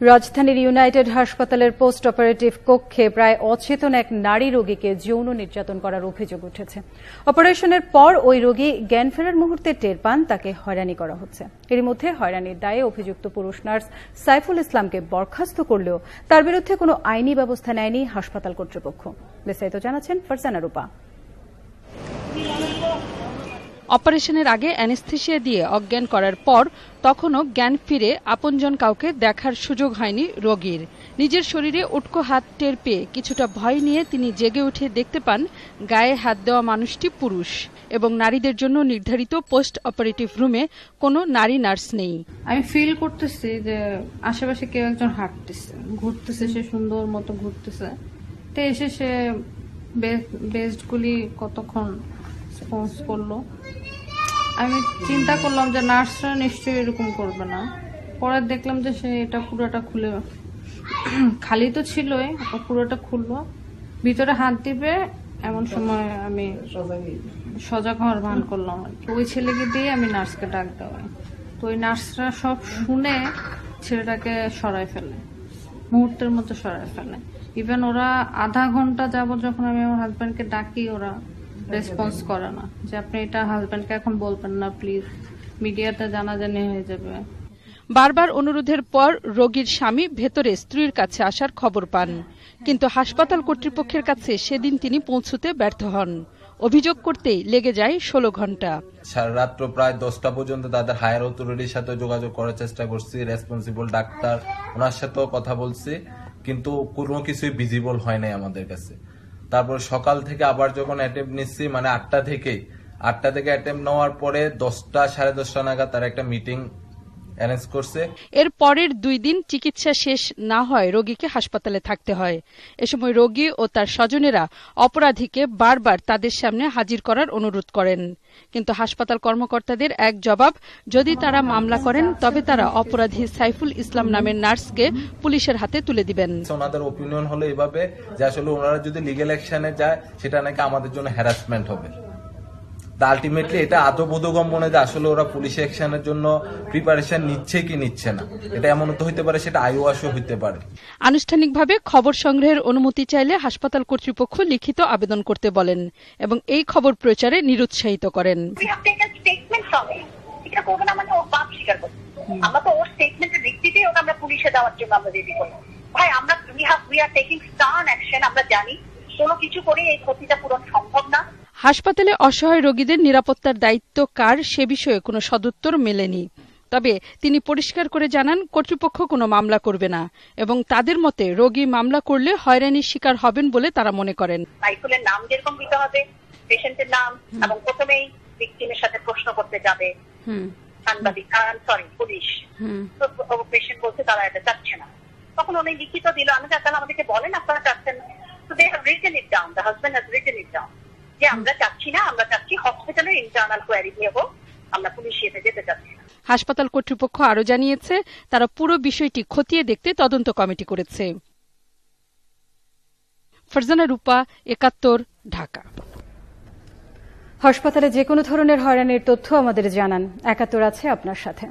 রাজধানীর ইউনাইটেড হাসপাতালের post operative কক্ষে প্রায় অচেতন এক নারী রোগীকে যৌন নির্যাতন করার অভিযোগ উঠেছে। অপারেশনের পর ওই রোগী জ্ঞান ফেরার মুহূর্তে টের পান, তাকে হয়রানি করা হচ্ছে। এর মধ্যে হয়রানির দায়ে অভিযুক্ত পুরুষ নার্স সাইফুল ইসলামকে বরখাস্ত করলেও তার বিরুদ্ধে কোনো আইনি ব্যবস্থা নেয়নি হাসপাতাল কর্তৃপক্ষ। বিস্তারিত জানাচ্ছেন ফারজানা রূপা। অপারেশনের আগে অ্যানেস্থেসিয়া দিয়ে অজ্ঞান করার পর তখনও জ্ঞান ফিরে আপনজন কাউকে দেখার সুযোগ হয়নি রোগীর। নিজের শরীরে উটকো হাত টের পেয়ে কিছুটা ভয় নিয়ে তিনি জেগে উঠে দেখতে পান গায়ে হাত দেওয়া মানুষটি পুরুষ এবং নারীদের জন্য নির্ধারিত পোস্ট অপারেটিভ রুমে কোনো নারী নার্স নেই। আমি ফিল করতেছি যে আশেপাশে কেউ একজন হাঁটতেছে, ঘুরতেছে সে সুন্দর মতো ঘুরতেছে। তো এসে সে বেস্ট গুলি কতক্ষণ স্পন্স করল? আমি চিন্তা করলাম যে নার্সরা নিশ্চয়ই এরকম করবে না। পরে দেখলাম যে সে এটা পুরোটা খুলে খালি তো ছিলই পুরোটা খুললো। ভিতরে হাত দিবে, এমন সময় আমি সজাগ হওয়ার ভান করলাম। ওই ছেলেকে দিয়ে আমি নার্সকে ডাক দেওয়া। তো ওই নার্সরা সব শুনে ছেলেটাকে সরাই ফেলে, মুহূর্তের মতো সরাই ফেলে। ইভেন ওরা আধা ঘণ্টা যাবত যখন আমি আমার হাজব্যান্ডকে ডাকি, ওরা রেসপন্স করে না। যে আপনি এটা হাজব্যান্ডকে এখন বলবেন না প্লিজ মিডিয়াতে জানাজানি হয়ে যাবে। বারবার অনুরোধের পর রোগীর স্বামী ভেতরে স্ত্রীর কাছে আসার খবর পান। কিন্তু হাসপাতাল কর্তৃপক্ষের কাছে সেদিন তিনি পৌঁছতে ব্যর্থ হন। অভিযোগ করতেই লেগে যায় ষোলো ঘণ্টা। সারা রাত্র প্রায় দশটা পর্যন্ত তাদের হায়ার অথরিটির সাথে যোগাযোগ করার চেষ্টা করছি রেসপন্সিবল ডাক্তার ওনার সাথেও কথা বলছি কিন্তু কোনো কিছুই ভিজিবল হয় নাই আমাদের কাছে। তারপর সকাল থেকে আবার যখন অ্যাটেম্প নিচ্ছি মানে আটটা থেকে আটটা থেকে অ্যাটেম্প নেওয়ার পরে দশটা, সাড়ে দশটা নাগাদ তার একটা মিটিং অ্যারেঞ্জ করছে। এর পরের দুই দিন চিকিৎসা শেষ না হয় রোগীকে হাসপাতালে থাকতে হয়। এ সময় রোগী ও তার স্বজনেরা অপরাধীকে বারবার তাদের সামনে হাজির করার অনুরোধ করেন। কিন্তু হাসপাতাল কর্মকর্তাদের এক জবাব যদি তারা মামলা করেন তবে তারা অপরাধী সাইফুল ইসলাম নামের নার্সকে পুলিশের হাতে তুলে দিবেন। ওনাদের ওপিনিয়ন হলো এভাবে যে আসলে ওনারা যদি লিগেল অ্যাকশনে যায় সেটা নাকি আমাদের জন্য হ্যারাসমেন্ট হবে। তা আলটিমেটলি এটা আদৌ বোধগম্য যে আসলে ওরা পুলিশ অ্যাকশনের জন্য প্রিপারেশন নিচ্ছে কি নিচ্ছে না। এটা এমন তো হইতে পারে সেটা আইওয়াসও হইতে পারে। আনুষ্ঠানিকভাবে খবর সংগ্রহের অনুমতি চাইলে হাসপাতাল কর্তৃপক্ষ লিখিত আবেদন করতে বলেন এবং এই খবর প্রচারে নিরুৎসাহিত করেন। মানে আমরা তো ওর স্টেটমেন্টের ভিত্তিতেই ওকে আমরা পুলিশে দেওয়ার জন্য আমরা রেডি করব। ভাই আমরা we have we are taking stern action আমরা জানি। কোনো কিছু করে এই ক্ষতিটা পূরণ সম্ভব না। হাসপাতালে অসহায় রোগীদের নিরাপত্তার দায়িত্ব কার সে বিষয়ে কোনো সদুত্তর মেলেনি। তবে তিনি পরিষ্কার করে জানান কর্তৃপক্ষ কোনো মামলা করবে না এবং তাদের মতে রোগী মামলা করলে হয়রানির শিকার হবেন বলে তারা মনে করেন। সাইফুলের নাম যেরকম দিতে হবে? পেশেন্টের নাম? এবং প্রথমেই ভিকটিমের সাথে প্রশ্ন করতে যাবে। সাংবাদিক সরি পুলিশ। তো পেশেন্ট বলছে তারা এটা চাচ্ছে না। তখন উনি লিখিত দিল আমি তাহলে আমাদেরকে বলেন আপনারা চাচ্ছেন তো they have written it down the husband has written it down যে আমরা চাচ্ছি না আমরা চাচ্ছি হসপিটালের ইন্টারনাল কোয়ারি নিয়ে হোক আমরা পুলিশ ইয়েতে যেতে চাচ্ছি না। হাসপাতাল কর্তৃপক্ষ আরও জানিয়েছে তারা পুরো বিষয়টি খতিয়ে দেখতে তদন্ত কমিটি করেছে। ফারজানা রূপা একাত্তর ঢাকা। হাসপাতালে যে কোনো ধরনের হয়রানির তথ্য আমাদের জানান। একাত্তর আছে আপনার সাথে।